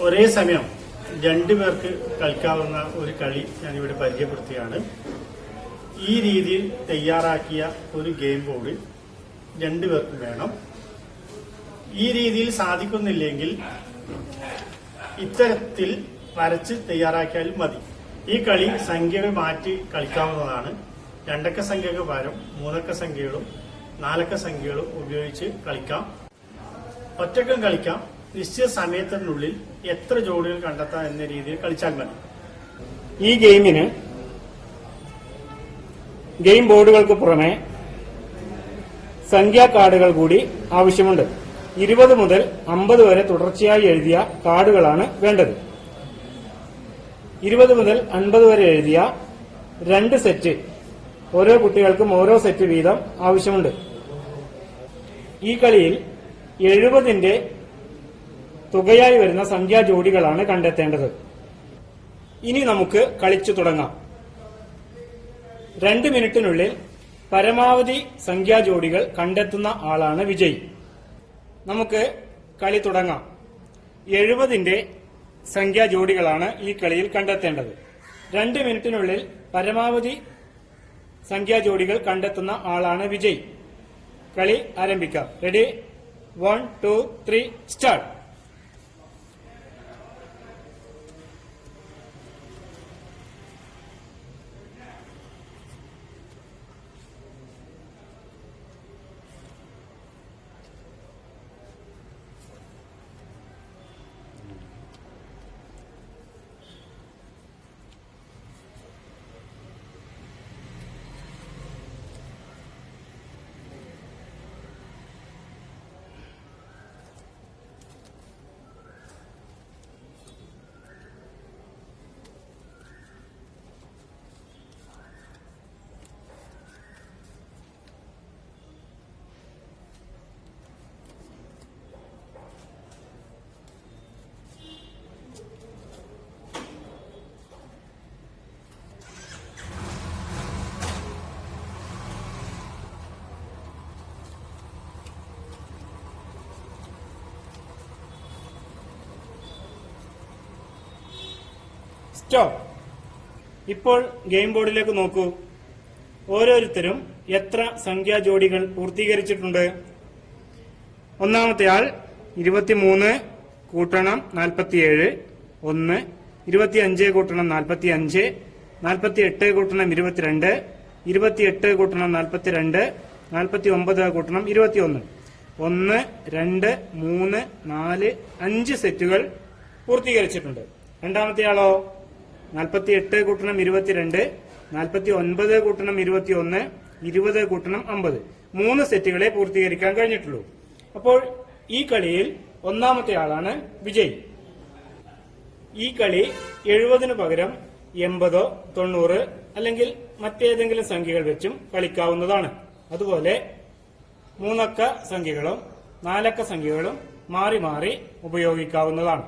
ഒരേ സമയം രണ്ടുപേർക്ക് കളിക്കാവുന്ന ഒരു കളി ഞാനിവിടെ പരിചയപ്പെടുത്തുകയാണ്. ഈ രീതിയിൽ തയ്യാറാക്കിയ ഒരു ഗെയിം ബോർഡ് രണ്ടു പേർക്കും വേണം. ഈ രീതിയിൽ സാധിക്കുന്നില്ലെങ്കിൽ ഇത്തരത്തിൽ വരച്ച് തയ്യാറാക്കിയാലും മതി. ഈ കളി സംഖ്യകൾ മാറ്റി കളിക്കാവുന്നതാണ്. രണ്ടക്ക സംഖ്യകൾ പകരം മൂന്നക്ക സംഖ്യകളും നാലക്ക സംഖ്യകളും ഉപയോഗിച്ച് കളിക്കാം. ഒറ്റക്കം കളിക്കാം. നിശ്ചിത സമയത്തിനുള്ളിൽ എത്ര ജോഡികൾ കണ്ടെത്താം എന്ന രീതിയിൽ കളിച്ചാൽ മതി. ഈ ഗെയിമിന് ഗെയിം ബോർഡുകൾക്ക് പുറമെ സംഖ്യാ കാർഡുകൾ കൂടി ആവശ്യമുണ്ട്. ഇരുപത് മുതൽ അമ്പത് വരെ തുടർച്ചയായി എഴുതിയ കാർഡുകളാണ് വേണ്ടത്. ഇരുപത് മുതൽ അൻപത് വരെ എഴുതിയ രണ്ട് സെറ്റ് ഓരോ കുട്ടികൾക്കും ഓരോ സെറ്റ് വീതം ആവശ്യമുണ്ട്. ഈ കളിയിൽ എഴുപതിന്റെ തുകയായി വരുന്ന സംഖ്യാ ജോഡികളാണ് കണ്ടെത്തേണ്ടത്. ഇനി നമുക്ക് കളിച്ചു തുടങ്ങാം. രണ്ട് മിനിറ്റിനുള്ളിൽ പരമാവധി സംഖ്യാ ജോഡികൾ കണ്ടെത്തുന്ന ആളാണ് വിജയ്. നമുക്ക് കളി തുടങ്ങാം. എഴുപതിന്റെ സംഖ്യാ ജോഡികളാണ് ഈ കളിയിൽ കണ്ടെത്തേണ്ടത്. രണ്ട് മിനിറ്റിനുള്ളിൽ പരമാവധി സംഖ്യാ ജോഡികൾ കണ്ടെത്തുന്ന ആളാണ് വിജയ്. കളി ആരംഭിക്കാം. Ready one two three start stop ഇപ്പോൾ ഗെയിം ബോർഡിലേക്ക് നോക്കൂ. ഓരോരുത്തരും എത്ര സംഖ്യാ ജോഡികൾ പൂർത്തീകരിച്ചിട്ടുണ്ട്? ഒന്നാമത്തെ ആൾ ഇരുപത്തിമൂന്ന് കൂട്ടണം നാൽപ്പത്തിയേഴ് ഒന്ന് ഇരുപത്തിയഞ്ച് കൂട്ടണം നാൽപ്പത്തി അഞ്ച് നാൽപ്പത്തി എട്ട് കൂട്ടണം ഇരുപത്തിരണ്ട് ഇരുപത്തിയെട്ട് കൂട്ടണം നാൽപ്പത്തിരണ്ട് നാൽപ്പത്തി ഒമ്പത് കൂട്ടണം ഇരുപത്തിയൊന്ന്. ഒന്ന് രണ്ട് മൂന്ന് നാല് അഞ്ച് സെറ്റുകൾ പൂർത്തീകരിച്ചിട്ടുണ്ട്. രണ്ടാമത്തെ ആളോ? നാൽപ്പത്തി എട്ട് കൂട്ടണം ഇരുപത്തിരണ്ട് നാൽപ്പത്തി ഒൻപത് കൂട്ടണം ഇരുപത്തി ഒന്ന് ഇരുപത് കൂട്ടണം അമ്പത്. മൂന്ന് സെറ്റുകളെ പൂർത്തീകരിക്കാൻ കഴിഞ്ഞിട്ടുള്ളൂ. അപ്പോൾ ഈ കളിയിൽ ഒന്നാമത്തെ ആളാണ് വിജയ്. ഈ കളി എഴുപതിനു പകരം എൺപതോ തൊണ്ണൂറ് അല്ലെങ്കിൽ മറ്റേതെങ്കിലും സംഖ്യകൾ വെച്ചും കളിക്കാവുന്നതാണ്. അതുപോലെ മൂന്നക്ക സംഖ്യകളും നാലക്ക സംഖ്യകളും മാറി മാറി ഉപയോഗിക്കാവുന്നതാണ്.